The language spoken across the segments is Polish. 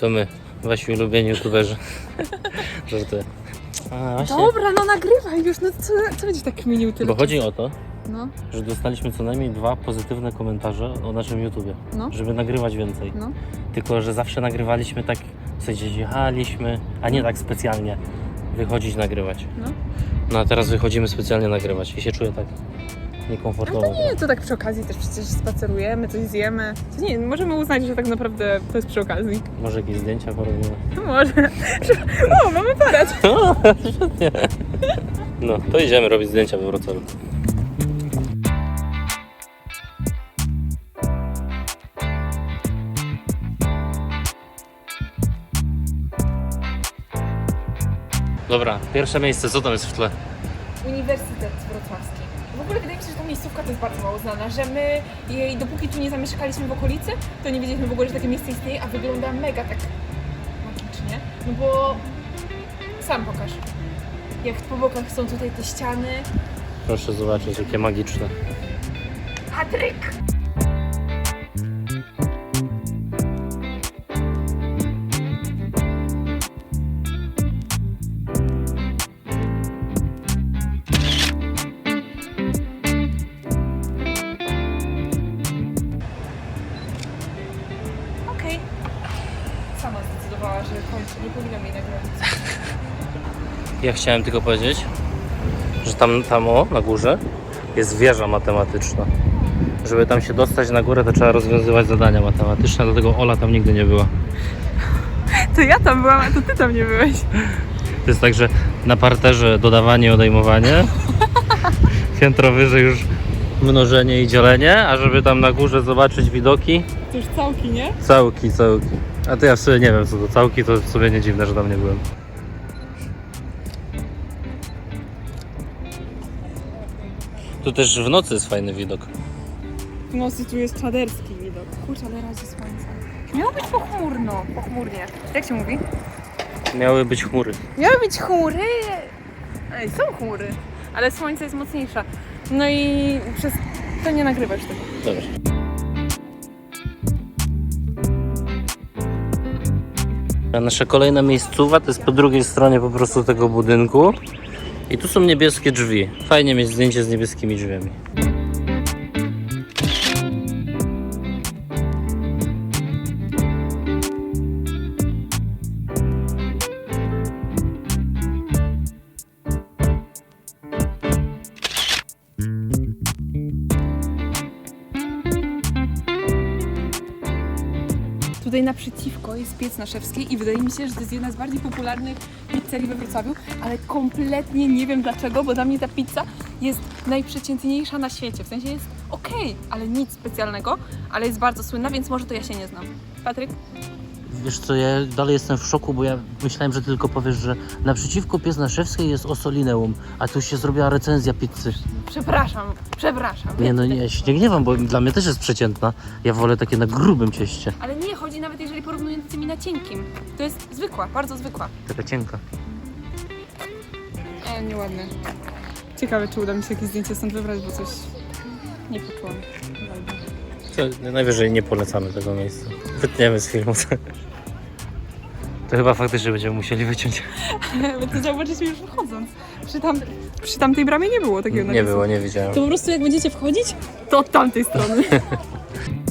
To my, wasi ulubieni youtuberzy. Żartuję. A, właśnie. Dobra, no nagrywaj już, no co, co będziesz tak kminił tyle Bo chodzi o to, No, że dostaliśmy co najmniej dwa pozytywne komentarze o naszym YouTubie, no, żeby nagrywać więcej. no. Tylko, że zawsze nagrywaliśmy tak, w sensie jechaliśmy, a nie tak specjalnie wychodzić nagrywać. No. No a teraz wychodzimy specjalnie nagrywać i się czuję tak niekomfortowo. Nie, to tak przy okazji też przecież spacerujemy, coś zjemy. To nie, możemy uznać, że tak naprawdę to jest przy okazji. Może jakieś zdjęcia porobimy? Może. O, mamy aparat. No, świetnie. No, to idziemy robić zdjęcia we Wrocławiu. Dobra, pierwsze miejsce, co tam jest w tle? Uniwersytet Wrocławski. W ogóle wydaje mi się, że ta miejscówka to jest bardzo mało znana, że my jej, dopóki tu nie zamieszkaliśmy w okolicy, to nie wiedzieliśmy w ogóle, że takie miejsce istnieje, a wygląda mega tak magicznie. No bo sam pokaż. Jak po bokach są tutaj te ściany. Proszę zobaczyć, jakie magiczne. Patryk! Kończy, nie powinnam jej nagrywać. Ja chciałem tylko powiedzieć, że tam, tam o, na górze jest wieża matematyczna. Żeby tam się dostać na górę, to trzeba rozwiązywać zadania matematyczne, dlatego Ola tam nigdy nie była. To ja tam byłam, a to ty tam nie byłeś. To jest tak, że na parterze dodawanie, odejmowanie, piętro wyżej już mnożenie i dzielenie, a żeby tam na górze zobaczyć widoki, To już całki, nie? całki, całki. A to ja w sobie nie wiem co to całki, to w sobie nie dziwne, że tam nie byłem. Tu też w nocy jest fajny widok. W nocy tu jest czaderski widok. Kurczę, ale razie słońca. Miało być pochmurno, pochmurnie. Jak się mówi? Miały być chmury. Miały być chmury. Ej, są chmury, ale słońce jest mocniejsze. No i przez to nie nagrywasz tego. Dobrze. A nasza kolejna miejscowa to jest po drugiej stronie po prostu tego budynku. I tu są niebieskie drzwi. Fajnie mieć zdjęcie z niebieskimi drzwiami. Tutaj naprzeciwko jest piec na Szewskiej i wydaje mi się, że to jest jedna z bardziej popularnych pizzerii we Wrocławiu, ale kompletnie nie wiem dlaczego, bo dla mnie ta pizza jest najprzeciętniejsza na świecie. W sensie jest okej, ale nic specjalnego, ale jest bardzo słynna, więc może to ja się nie znam. Patryk? Wiesz co, ja dalej jestem w szoku, bo ja myślałem, że tylko powiesz, że naprzeciwko Piesnaszewskiej jest Osolineum, a tu się zrobiła recenzja pizzy. Przepraszam, przepraszam. Nie no, nie, ja się nie gniewam, bo dla mnie też jest przeciętna. Ja wolę takie na grubym cieście. Ale na cienkim. To jest zwykła, bardzo zwykła. Taka cienka. E, nieładne. Ciekawe, czy uda mi się jakieś zdjęcie stąd wybrać, bo coś nie poczułam. To najwyżej nie polecamy tego miejsca. Wytniemy z filmu. To chyba faktycznie będziemy musieli wyciąć. Bo to zauważyliśmy już wchodząc. Przy, tam, przy tamtej bramie nie było takiego Nie napisu. było, nie widziałem. To po prostu jak będziecie wchodzić, to od tamtej strony.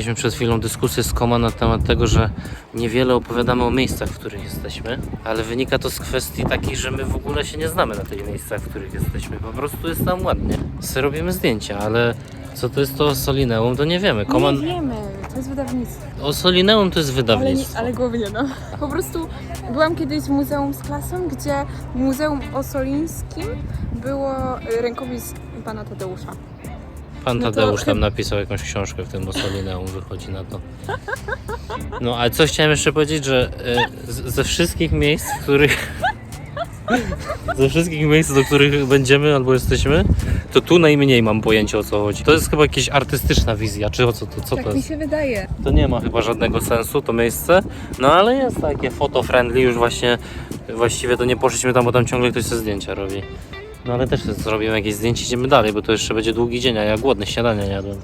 Mieliśmy przed chwilą dyskusję z Koma na temat tego, że niewiele opowiadamy o miejscach, w których jesteśmy, ale wynika to z kwestii takiej, że my w ogóle się nie znamy na tych miejscach, w których jesteśmy. Po prostu jest tam ładnie. Se robimy zdjęcia, ale co to jest to Solineum, to nie wiemy. Koman... Nie wiemy, to jest wydawnictwo. O Solineum to jest Ale, nie, wydawnictwo. ale głowy nie dam. Po prostu byłam kiedyś w muzeum z klasą, gdzie w Muzeum Osolińskim było rękopis pana Tadeusza. Pan No to Tadeusz tam napisał jakąś książkę w tym Ossolineum, wychodzi na to. No, ale co chciałem jeszcze powiedzieć, że e, z, ze wszystkich miejsc, w których Ze wszystkich miejsc, do których będziemy albo jesteśmy, to tu najmniej mam pojęcia o co chodzi. To jest chyba jakaś artystyczna wizja, czy o co to, co tak to mi jest? się wydaje. To nie ma chyba żadnego sensu to miejsce, no ale jest takie foto-friendly, już właśnie właściwie to nie poszliśmy tam, bo tam ciągle ktoś sobie zdjęcia robi. No ale też zrobimy jakieś zdjęcie, idziemy dalej, bo to jeszcze będzie długi dzień, a ja głodny, śniadania jadłem.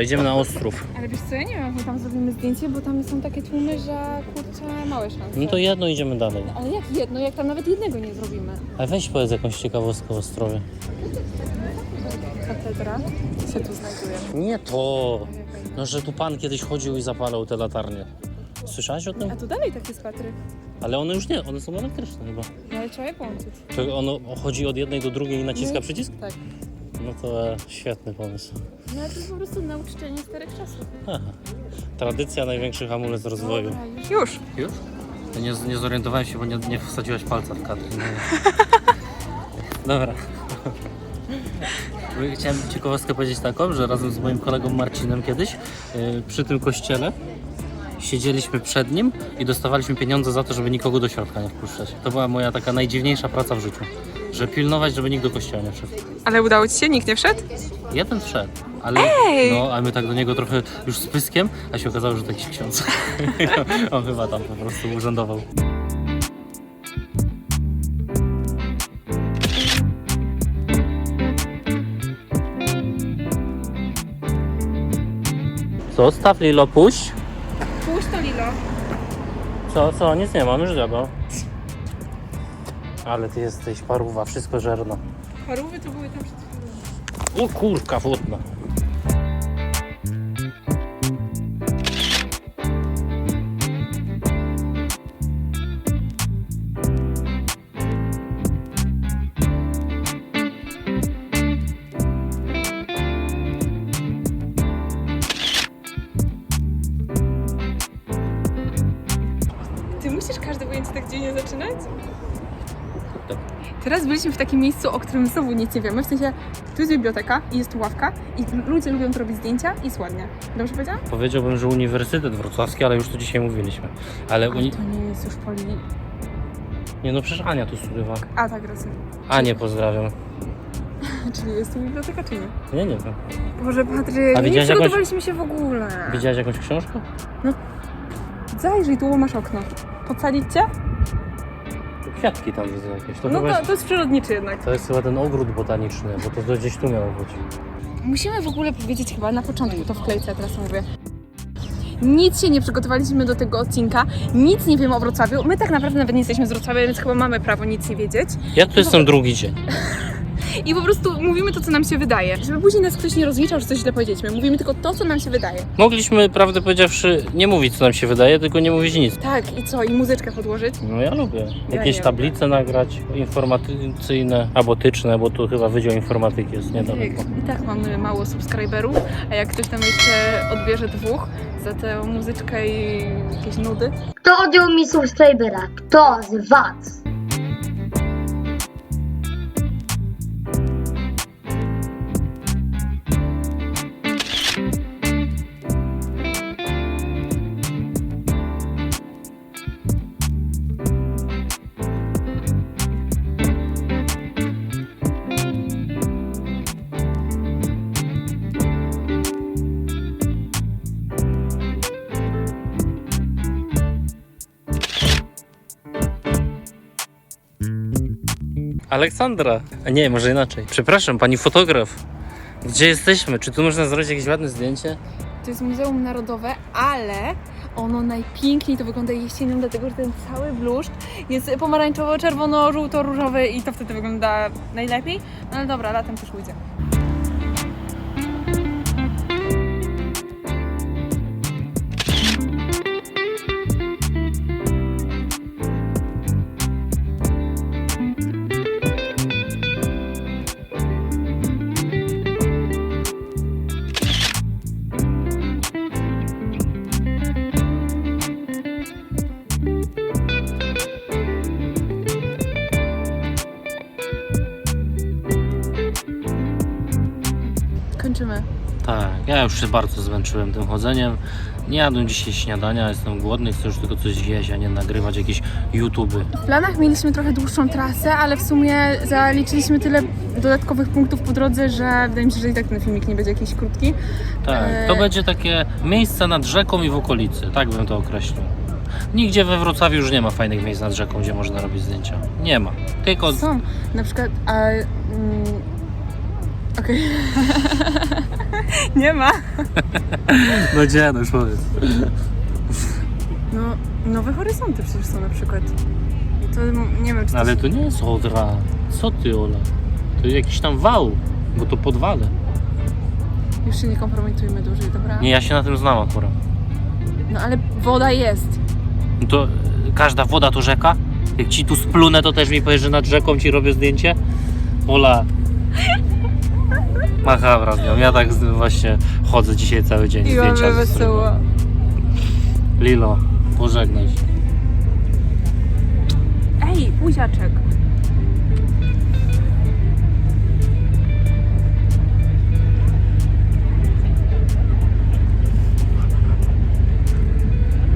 Dobra, idziemy na Ostrów. Ale wiesz co, ja nie wiem, jak tam zrobimy zdjęcie, bo tam są takie tłumy, że kurczę, małe szanse. No to jedno idziemy dalej. Ale jak jedno, jak tam nawet jednego nie zrobimy? A weź powiedz jakąś ciekawostkę w Ostrowie. Katedra się tu znajduje. Nie to! No, że tu pan kiedyś chodził i zapalał te latarnie. Słyszałaś o tym? A tu dalej takie spatry. Ale one już nie, one są elektryczne chyba. No ale trzeba je połączyć. To ono chodzi od jednej do drugiej i naciska No. przycisk? Tak. No to e, świetny pomysł. No ale to jest po prostu nauczenie starych czasów. Aha. Tradycja największy hamulec rozwoju. Dobra, już. Już. Już? Ja nie, nie zorientowałem się, bo nie, nie wsadziłaś palca w kadr. No. Dobra. Chciałem ciekawostkę powiedzieć taką, że razem z moim kolegą Marcinem kiedyś yy, przy tym kościele siedzieliśmy przed nim i dostawaliśmy pieniądze za to, żeby nikogo do środka nie wpuszczać. To była moja taka najdziwniejsza praca w życiu. Że pilnować, żeby nikt do kościoła nie wszedł. Ale udało ci się? Nikt nie wszedł? Jeden wszedł, ale Ej! no, a my tak do niego trochę już z pyskiem, a się okazało, że to jakiś ksiądz. On chyba tam po prostu urzędował. Co? Staw Lilo, puść. Puść to Lilo. Co, co? Nic nie mam, już zjadł. Ale ty jesteś paruwa, wszystko żerno. Parówy to były tam przed chwilą. O kurka wodna. Ty musisz każde pojęcie tak dziwnie zaczynać? Teraz byliśmy w takim miejscu, o którym znowu nic nie wiemy. W sensie, tu jest biblioteka i jest tu ławka i ludzie lubią tu robić zdjęcia i jest ładnie. Dobrze powiedziałam? Powiedziałbym, że Uniwersytet Wrocławski, ale już to dzisiaj mówiliśmy. Ale uni... to nie jest już poli... Nie no, przecież Ania tu studiowała. A tak, racja. Anię pozdrawiam. Czyli jest tu biblioteka, czy nie? Nie, nie wiem. Boże, Patryk, A nie widziałaś przygotowaliśmy się w ogóle. Widziałaś jakąś książkę? Zajrzyj, tu masz okno. Podsadzić cię? To Kwiatki tam widzę jakieś. To, No chyba to, jest, to jest przyrodniczy jednak. to jest chyba ten ogród botaniczny, bo to, to gdzieś tu miało być. Musimy w ogóle powiedzieć chyba na początku to wklejce, teraz mówię. Nic się nie przygotowaliśmy do tego odcinka, nic nie wiemy o Wrocławiu. My tak naprawdę nawet nie jesteśmy z Wrocławia, więc chyba mamy prawo nic nie wiedzieć. Ja tu jestem drugi dzień. I po prostu mówimy to, co nam się wydaje. Żeby później nas ktoś nie rozliczał, że coś źle powiedzieliśmy. Mówimy tylko to, co nam się wydaje. Mogliśmy, prawdę powiedziawszy, nie mówić co nam się wydaje, tylko nie mówić nic. Tak, i co? I muzyczkę podłożyć? No ja lubię. Ja Jakieś nie tablice nagrać, informacyjne, albo tyczne, bo tu chyba Wydział Informatyki jest niedaleko. I tak mamy mało subskryberów, a jak ktoś tam jeszcze odbierze dwóch za tę muzyczkę i jakieś nudy, Kto odjął mi subskrybera? Kto z was? Aleksandra! A nie, może inaczej. Przepraszam, pani fotograf. Gdzie jesteśmy? Czy tu można zrobić jakieś ładne zdjęcie? To jest Muzeum Narodowe, ale ono najpiękniej to wygląda jesienią, dlatego że ten cały bluszcz jest pomarańczowo, czerwono, żółto, różowy i to wtedy wygląda najlepiej. No ale dobra, latem też ujdzie. Tak, ja już się bardzo zmęczyłem tym chodzeniem. Nie jadłem dzisiaj śniadania, jestem głodny, chcę już tylko coś zjeść, a nie nagrywać jakieś YouTube. W planach mieliśmy trochę dłuższą trasę, ale w sumie zaliczyliśmy tyle dodatkowych punktów po drodze, że wydaje mi się, że i tak ten filmik nie będzie jakiś krótki. Tak, Eee. to będzie takie miejsce nad rzeką i w okolicy, tak bym to określił. Nigdzie we Wrocławiu już nie ma fajnych miejsc nad rzeką, gdzie można robić zdjęcia. Nie ma. Tylko Są, na przykład... A, mm, Okej. nie ma. No gdzie, no już powiedz. No, Nowe Horyzonty przecież są na przykład. To m- nie wiem, czy to Ale to nie jest Odra. Co ty, Ola? To jest jakiś tam wał, bo to podwale. Już się nie kompromitujmy dłużej, dobra? Nie, ja się na tym znam akurat. No ale woda jest. No to e, każda woda to rzeka? Jak ci tu splunę, to też mi powiesz, że nad rzeką ci robię zdjęcie? Ola. Machabra z nią. Ja tak z- właśnie chodzę dzisiaj cały dzień. I zdjęcia mamy ze wesoło. Lilo, pożegnaj się. Ej, buziaczek.